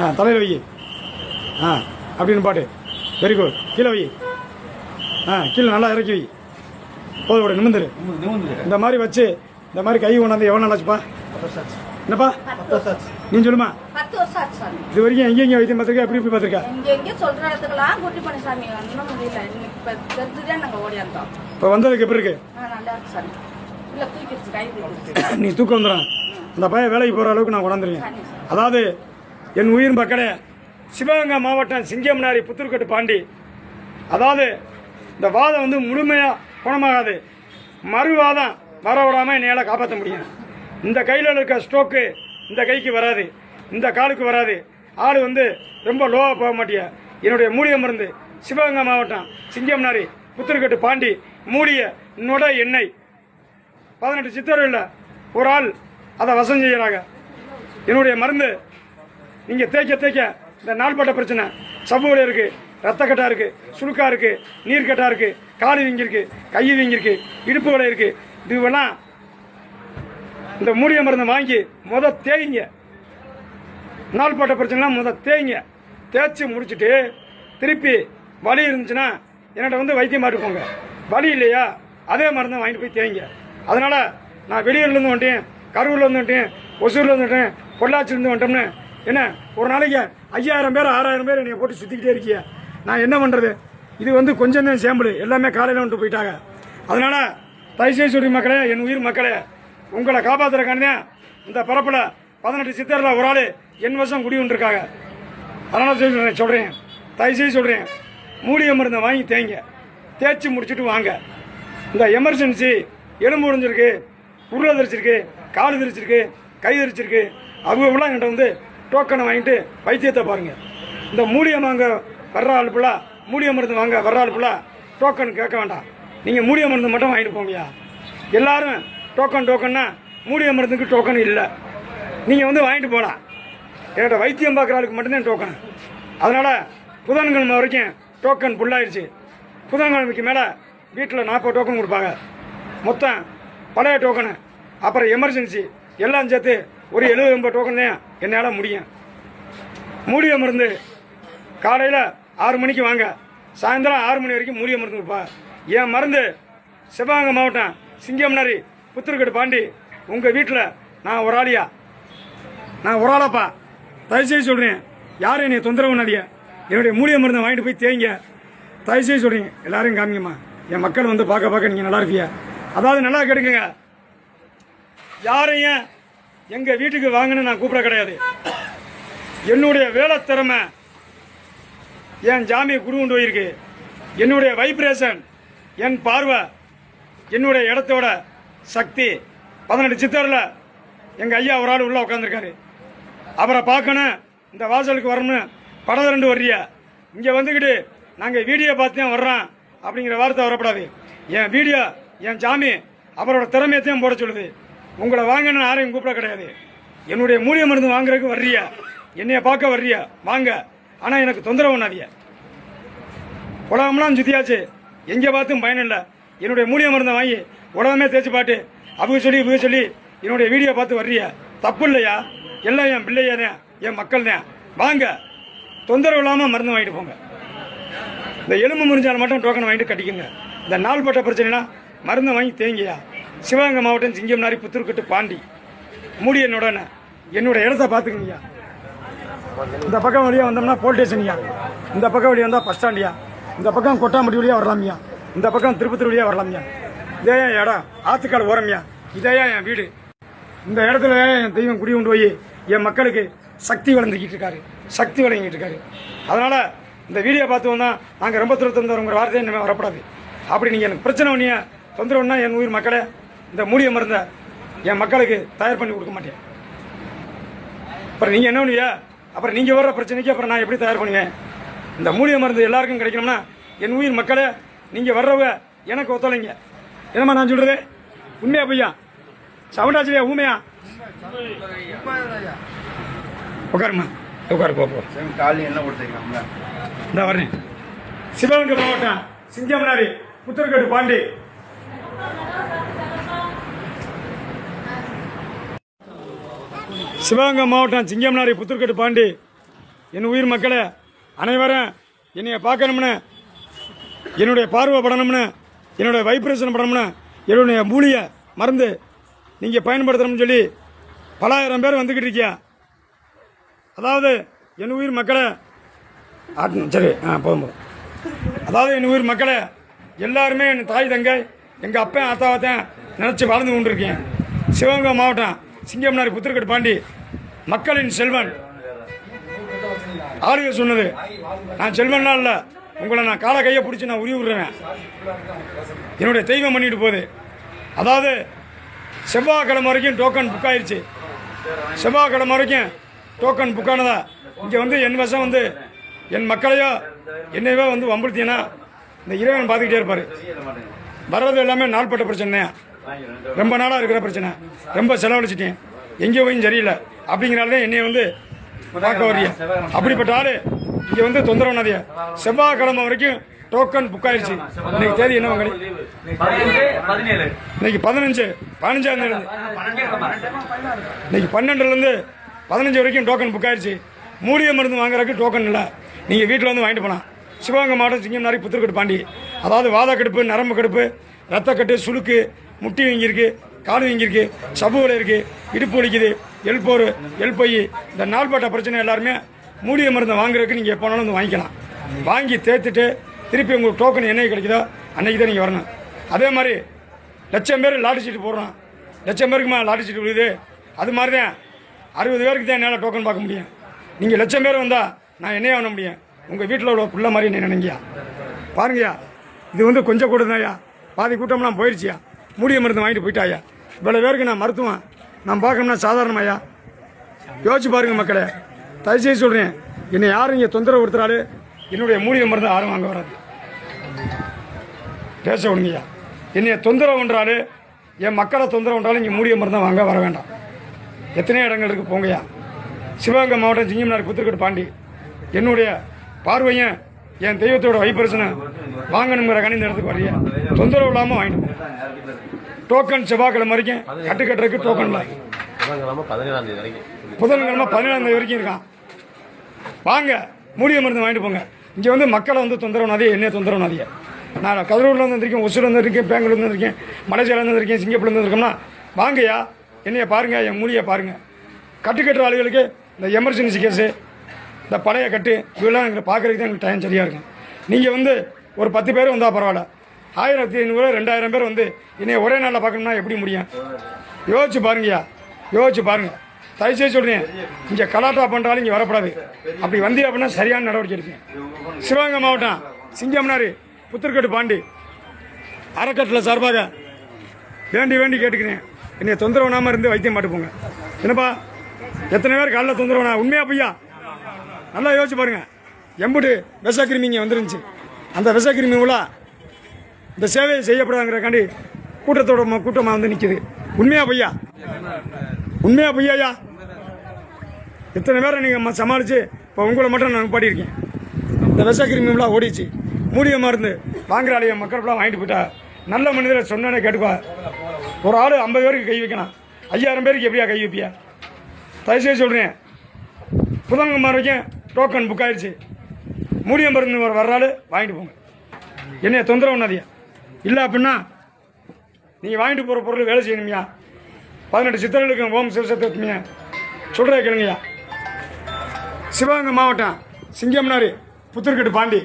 ஆ தலையில் வை. ஆ அப்படின்னு பாட்டு. வெரி குட் கீழே வை. ஆ கீழே நல்லா இறக்கி வை. போதும் விட நிமிந்துரு இந்த மாதிரி வச்சு இந்த மாதிரி கை கொண்டாந்து எவ்வளோ நாளாச்சுப்பா என்னப்பா? நீ சொல்லுமா? இது வரைக்கும் எங்கெங்க வைத்தியம் பார்த்துருக்கா? எப்படி எப்படி பார்த்துருக்கா? எங்க இப்ப வந்ததுக்கு எப்படி இருக்கு? ஆ நல்லா இருக்கு சாமி. இல்ல தூக்கிடுச்சு கை தூக்கிடுச்சு. நீ தூக்கம் வந்துடும் அந்த பையன் வேலைக்கு போகிற அளவுக்கு நான் கொண்டாந்துருக்கேன். அதாவது என் உயிர் மக்களே சிவகங்கை மாவட்டம் சிங்கம்னாரி புத்தூர்கட்டு பாண்டி. அதாவது இந்த வாதம் வந்து முழுமையாக குணமாகாது. மறுவாதம் வர விடாமல் என்னையால் காப்பாற்ற முடியும். இந்த கையில் இருக்க ஸ்ட்ரோக்கு இந்த கைக்கு வராது. இந்த காலுக்கு வராது. ஆள் வந்து ரொம்ப லோவாக போக மாட்டிய? என்னுடைய மூலிகை மருந்து சிவகங்கை மாவட்டம் சிங்கம்னாரி புத்தூர்கட்டு பாண்டி மூலிய நொட எண்ணெய். பதினெட்டு சித்தர்களில் ஒரு ஆள் அதை வசம் செய்கிறாங்க என்னுடைய மருந்து நீங்கள் தேய்க்க தேய்க்க. இந்த நாள்பட்ட பிரச்சனை. சவ்வுகள் இருக்குது ரத்தக்கட்டா இருக்குது சுருக்கா இருக்குது நீர்க்கட்டா இருக்குது காலு வீங்கிருக்கு. கை வீங்கிருக்கு. இடுப்புகளை இருக்குது இதுவெல்லாம் இந்த மூலிகை மருந்து வாங்கி முத தேய்ங்க. நாள்பட்ட பிரச்சனைலாம் முத தேய்ங்க. தேய்ச்சி முடிச்சுட்டு திருப்பி வலி இருந்துச்சுன்னா என்கிட்ட வந்து வைத்தியம் மாட்டு போங்க. வலி இல்லையா? அதே மருந்தை வாங்கிட்டு போய் தேய்ங்க. அதனால் நான் வெளியூர்லேருந்து வந்துட்டேன். கரூர்லேருந்து வந்துட்டேன். ஒசூர்லேருந்து வந்துட்டேன். பொள்ளாச்சிலேருந்து வந்துட்டோம்னு என்ன ஒரு நாளைக்கு ஐயாயிரம் பேர் ஆறாயிரம் பேர் என்னை போட்டு சுற்றிக்கிட்டே இருக்கிய. நான் என்ன பண்ணுறது இது வந்து கொஞ்சம் தான் சேம்பிள் எல்லாமே காலையில் வந்துட்டு போயிட்டாங்க. அதனால் தயவுசெய்து சொல்லி மக்களே என் உயிர் மக்களே உங்களை காப்பாற்றுறக்கானே இந்த பரப்பில் பதினெட்டு சித்தரில் ஒரு ஆள் என் வருஷம் குடி இருக்காங்க அதனால் சொல்றேன் சொல்கிறேன் தயவுசெய்து சொல்கிறேன் மூலிகை மருந்தை வாங்கி தேங்க தேய்ச்சி முடிச்சுட்டு வாங்க. இந்த எமர்ஜென்சி எலும்பு உடைஞ்சிருக்கு உருளை தெரிச்சிருக்கு கால் தெரிச்சிருக்கு கை தெரிச்சிருக்கு அவங்களாம் என்கிட்ட வந்து டோக்கனை வாங்கிட்டு வைத்தியத்தை பாருங்கள் இந்த மூலிகை வாங்க வர்ற ஆள் பிள்ளா மூலிகை மருந்து வாங்க வர்ற ஆள் பிள்ளா டோக்கன் கேட்க வேண்டாம். நீங்கள் மூலிகை மருந்து மட்டும் வாங்கிட்டு போங்கயா எல்லாரும் டோக்கன் டோக்கன்னா மூலிகை மருந்துக்கு டோக்கன் இல்லை. நீங்கள் வந்து வாங்கிட்டு போகலாம் என்கிட்ட வைத்தியம் பார்க்குற ஆளுக்கு மட்டும்தான் டோக்கன் அதனால் புதன்கிழமை வரைக்கும் டோக்கன் ஃபுல்லாகிடுச்சு புதன்கிழமைக்கு மேலே வீட்டில் நாற்பது டோக்கன் கொடுப்பாங்க. மொத்தம் பழைய டோக்கனு அப்புறம் எமர்ஜென்சி எல்லாம் சேர்த்து ஒரு எழுபது எண்பது டோக்கன் தான் என்னால் முடியும். மூலிகை மருந்து காலையில் ஆறு மணிக்கு வாங்க. சாயந்தரம் ஆறு மணி வரைக்கும் மூலிகை மருந்து கொடுப்பா. என் மருந்து சிவகங்கை மாவட்டம் சிங்கம்னாரி புத்தூர்கட்டு பாண்டி. உங்கள் வீட்டில் நான் ஒரு ஆளியா? நான் ஒரு ஆளாப்பா. தயவுசெய்து சொல்கிறேன் யாரும் என்னை தொந்தரவு பண்ணாதீங்க. என்னுடைய மூலிகை மருந்தை வாங்கிட்டு போய் தேங்க தயவுசெய்து சொல்கிறேன் எல்லாரையும் காமிங்கம்மா. என் மக்கள் வந்து பார்க்க பார்க்க நீங்கள் நல்லா இருப்பியா அதாவது நல்லா கெடுக்குங்க. யாரையும் எங்கள் வீட்டுக்கு வாங்கன்னு நான் கூப்பிட கிடையாது. என்னுடைய வேலை திறமை என் ஜாமியை குரு கொண்டு போயிருக்கு. என்னுடைய வைப்ரேஷன் என் பார்வை என்னுடைய இடத்தோட சக்தி. பதினெட்டு சித்தரில் எங்கள் ஐயா ஒரு ஆள் உள்ளே உட்காந்துருக்காரு அவரை பார்க்கணும் இந்த வாசலுக்கு வரணும்னு படம் ரெண்டு வர்றியா இங்கே வந்துக்கிட்டு நாங்கள் வீடியோ பார்த்துதான் வர்றோம் அப்படிங்கிற வார்த்தை வரப்படாது. என் வீடியோ என் ஜாமி அவரோட திறமையத்தையும் போட சொல்லுது. உங்களை வாங்கன்னு யாரையும் கூப்பிட கிடையாது. என்னுடைய மூலிகை மருந்து வாங்குறதுக்கு வர்றியா? என்னைய பார்க்க வர்றியா? வாங்க. ஆனால் எனக்கு தொந்தரவு பண்ணாதிய உலகம்லாம் சுத்தியாச்சு. எங்கே பார்த்தும் பயன் இல்லை. என்னுடைய மூலிகை மருந்தை வாங்கி உலகமே தேய்ச்சி பாட்டு. அவங்க சொல்லி இவங்க சொல்லி என்னுடைய வீடியோ பார்த்து வர்றியா? தப்பு இல்லையா? எல்லாம் என் பிள்ளையானே என் மக்கள்னே. வாங்க. தொந்தரவு இல்லாமல் மருந்து வாங்கிட்டு போங்க. இந்த எலும்பு முறிஞ்சால் மட்டும் டோக்கன் வாங்கிட்டு கட்டிக்கோங்க. இந்த நாள்பட்ட பிரச்சனைனா மருந்தை வாங்கி தேங்கியா சிவகங்கை மாவட்டம் சிங்கம்னாரி புத்தூர்கட்டு பாண்டி. மூடிய என்னோடனே என்னோட இடத்த பார்த்துக்கங்கய்யா. இந்த பக்கம் வழியாக வந்தோம்னா போலீஸ் ஸ்டேஷன்யா இந்த பக்கம் வழியாக வந்தால் பஸ் ஸ்டாண்டியா இந்த பக்கம் கொட்டாம்பட்டி வழியாக வரலாமியா இந்த பக்கம் திருப்பத்தூர் வழியாக வரலாமியா இதே என் இடம்? ஆத்துக்கால் ஓரம்யா இதே என் வீடு? இந்த இடத்துல என் தெய்வம் குடி கொண்டு போய் என் மக்களுக்கு சக்தி வளர்ந்துக்கிட்டு இருக்காரு. சக்தி வழங்கிட்டு இருக்காரு. அதனால் இந்த வீடியோ பார்த்தோம்னா நாங்கள் ரொம்ப திருத்தந்தவங்கிற வார்த்தையை இனிமேல் வரப்படாது. அப்படி நீங்கள் எனக்கு பிரச்சனை ஒன்றிய தொந்தரவுன்னா என் உயிர் மக்களே இந்த மூலிகை மருந்தை என் மக்களுக்கு தயார் பண்ணி கொடுக்க மாட்டேன். அப்புறம் நீங்கள் என்ன பண்ணுவியா அப்புறம் நீங்கள் வர்ற பிரச்சனைக்கு அப்புறம் நான் எப்படி தயார் பண்ணுவேன்? இந்த மூலிகை மருந்து எல்லாருக்கும் கிடைக்கணும்னா என் உயிர் மக்களே நீங்கள் வர்றவங்க எனக்கு ஒத்துழைங்க. என்னம்மா நான் சொல்கிறது உண்மையா பையா சவுண்டாச்சிலையா ஊமையா? உட்காருமா உட்காரு போ போ. காலையில் என்ன கொடுத்துருக்காங்க இந்த வரேன் சிவகங்கை மாவட்டம் சிங்கமனாரி புத்தூர்கட்டு பாண்டி. சிவகங்கை மாவட்டம் சிங்கம்னாரி புத்தூர்கட்டு பாண்டி. என் உயிர் மக்களே அனைவரும் என்னைய பார்க்கணும்னு என்னுடைய பார்வை படணும்னு என்னுடைய வைப்ரேஷன் படணும்னு என்னுடைய மூலியை மருந்து நீங்கள் பயன்படுத்தணும்னு சொல்லி பலாயிரம் பேர் வந்துக்கிட்டு இருக்கியா? அதாவது என் உயிர் மக்களை ஆட்டணும் சரி ஆ போதும் போதும். அதாவது என் உயிர் மக்களை எல்லாருமே என் தாய் தங்கை எங்கள் அப்பன் அத்தாவத்தன் நினச்சி வாழ்ந்து கொண்டிருக்கேன். சிவகங்கை மாவட்டம் சிங்கம்னாரி புத்திரக்கட்டு பாண்டி மக்களின் செல்வன். ஆளுக சொன்னது நான் செல்வன்னா இல்லை உங்களை நான் கால கையை பிடிச்சி நான் உருவி விடுறேன். என்னுடைய தெய்வம் பண்ணிட்டு போகுது. அதாவது செவ்வாய்க்கிழமை வரைக்கும் டோக்கன் புக் ஆயிடுச்சு செவ்வாய்க்கிழமை வரைக்கும் டோக்கன் புக் ஆனதா? இங்கே வந்து என் வசம் வந்து என் மக்களையோ என்னையோ வந்து வம்புறுத்தினா இந்த இறைவன் பார்த்துக்கிட்டே இருப்பார். வர்றது எல்லாமே நாள்பட்ட பிரச்சனை ரொம்ப நாளாக இருக்கிற பிரச்சனை. ரொம்ப செலவழிச்சிட்டேன். எங்கே போயும் சரியில்லை. அப்படிங்கிறாலே என்னை வந்து பார்க்க வர்றீங்க. அப்படிப்பட்ட ஆள் இங்கே வந்து தொந்தரவு நதிய செவ்வாய்க்கிழமை வரைக்கும் டோக்கன் புக் ஆயிடுச்சு இன்னைக்கு தேதி என்ன வாங்க இன்னைக்கு பதினஞ்சு பதினஞ்சாம் தேதி இன்னைக்கு பன்னெண்டுலேருந்து பதினஞ்சு வரைக்கும் டோக்கன் புக் ஆயிடுச்சு மூலிகை மருந்து வாங்குறதுக்கு டோக்கன் இல்லை. நீங்கள் வீட்டில் வந்து வாங்கிட்டு போகலாம் சிவகங்கை மாவட்டம் சிங்கம்னாரி புத்திரக்கட்டு பாண்டி. அதாவது வாதக்கடுப்பு நரம்பு கடுப்பு ரத்தக்கட்டு சுளுக்கு முட்டி வீங்கியிருக்கு கால் வீங்கியிருக்கு சபுவில் இருக்குது இடுப்பு வலிக்குது எல்போர் எல்பொய் இந்த நாள்பட்ட பிரச்சனை எல்லாருமே மூலிகை மருந்தை வாங்குறதுக்கு நீங்கள் எப்போ வந்து வாங்கிக்கலாம். வாங்கி தேர்த்துட்டு திருப்பி உங்களுக்கு டோக்கன் என்ன கிடைக்குதோ அன்றைக்கி தான் நீங்கள் வரணும். அதே மாதிரி லட்சம் பேர் லாட்டரி சீட்டு போடுறோம் லட்சம் பேருக்குமா லாட்டரி சீட்டு விழுது. அது மாதிரி தான் அறுபது பேருக்கு தான் என்னால் டோக்கன் பார்க்க முடியும். நீங்கள் லட்சம் பேர் வந்தால் நான் என்னையே வாங்க முடியும்? உங்கள் வீட்டில் உள்ள பிள்ளை மாதிரி என்ன நினைங்கயா பாருங்கய்யா இது வந்து கொஞ்சம் கூட தான்யா. பாதி கூட்டம்லாம் போயிடுச்சியா? மூலிகை மருந்து வாங்கிட்டு போயிட்டாயா? இவ்வளோ பேருக்கு நான் மருத்துவம். நான் பார்க்கணும்னா சாதாரணமாயா? யோசிச்சு பாருங்கள் மக்களே. தயவுசெய்து சொல்கிறேன் என்னை யாரும் இங்கே தொந்தரவு கொடுத்துறாரு என்னுடைய மூலிகை மருந்து யாரும் வாங்க வராது. பேச விடுங்கய்யா. என்னைய தொந்தரவு பண்ணுறாரு என் மக்களை தொந்தரவு பண்ணுறாலும் இங்கே மூலிகை மருந்து வாங்க வர வேண்டாம். எத்தனையோ இடங்கள் இருக்குது போங்கய்யா. சிவகங்கை மாவட்டம் சிங்கம்னார் புத்திரக்கட்டு பாண்டி. என்னுடைய பார்வையும் என் தெய்வத்தோட வைப்பரிசனை வாங்கணுங்கிற கணி நேரத்துக்கு வரைய தொந்தரவு இல்லாமல் வாங்கிட்டு டோக்கன் செவ்வாய்க்கிழமை வரைக்கும் கட்டு கட்டுறதுக்கு டோக்கன் இல்லை. புதன்கிழமை பதினேழாம் தேதி வரைக்கும் வரைக்கும் இருக்கான். வாங்க மூலிகை மருந்து வாங்கிட்டு போங்க. இங்கே வந்து மக்களை வந்து தொந்தரவு நதிய என்னைய தொந்தரவு நதிய நான் கதிரூரில் வந்திருக்கேன் ஒசூரில் வந்திருக்கேன் பெங்களூர் வந்திருக்கேன் மலேசியாவில் வந்திருக்கேன் சிங்கப்பூர்ல வந்திருக்கோம்னா வாங்கய்யா என்னைய பாருங்க என் மூலியை பாருங்க. கட்டு கட்டுற ஆளுகளுக்கு இந்த எமர்ஜென்சி கேஸு இந்த பழைய கட்டு இதெல்லாம் எங்களுக்கு பார்க்குறதுக்கு தான் எங்களுக்கு டைம் சரியாக இருக்கும். நீங்கள் வந்து ஒரு பத்து பேர் வந்தால் பரவாயில்ல. ஆயிரத்தி ஐநூறு ரெண்டாயிரம் பேர் வந்து என்னைய ஒரே நாளில் பார்க்கணும்னா எப்படி முடியும்? யோசிச்சு பாருங்கய்யா. யோசிச்சு பாருங்கள் தயவுசெய்து சொல்கிறேன் இங்கே கலாட்டா பண்ணுறாலும் இங்கே வரப்படாது. அப்படி வந்தீங்க அப்படின்னா சரியான நடவடிக்கை எடுப்பேன் சிவகங்கை மாவட்டம் சிங்கம்னாரு புத்திரக்கட்டு பாண்டி அறக்கட்டில் சார்பாக வேண்டி வேண்டி கேட்டுக்கிறேன். என்னை தொந்தரவு இருந்து வைத்தியம் பாட்டு என்னப்பா? எத்தனை பேர் காலைல தொந்தரவு உண்மையா பையா நல்லா யோசிச்சு பாருங்க. எம்புட்டு விஷக்கிருமிங்க வந்துருந்துச்சு. அந்த விஷக்கிருமி உள்ள இந்த சேவையை செய்யப்படாங்கிறக்காண்டி கூட்டத்தோட கூட்டமாக வந்து நிற்கிது உண்மையா பையா உண்மையா பையாயா இத்தனை பேரை நீங்கள் சமாளித்து இப்போ உங்களை மட்டும் நான் பாடியிருக்கேன் இந்த விஷக்கிருமிலாம் ஓடிச்சு. மூலிகை மருந்து வாங்குற ஆளைய மக்கள் வாங்கிட்டு போயிட்டா. நல்ல மனிதரை சொன்னே கேட்டுப்பா. ஒரு ஆள் ஐம்பது பேருக்கு கை வைக்கணும். ஐயாயிரம் பேருக்கு எப்படியா கை வைப்பியா? தயவுசெய்து சொல்கிறேன் புதன்குமார் வரைக்கும் டோக்கன் புக் ஆயிடுச்சு. மூலிகை மருந்து வர வர்ற ஆள் வாங்கிட்டு போங்க. என்னைய தொந்தரவு பண்ணாதீங்க. இல்லை அப்படின்னா நீங்கள் வாங்கிட்டு போகிற பொருள் வேலை செய்யணுமியா. பதினெட்டு சித்தர்களுக்கு ஓம் சிவசத்துவத்துமியா சொல்கிறத கேளுங்கய்யா. சிவகங்கை மாவட்டம் சிங்கம்னாரு புத்தூர்கட்டு பாண்டி.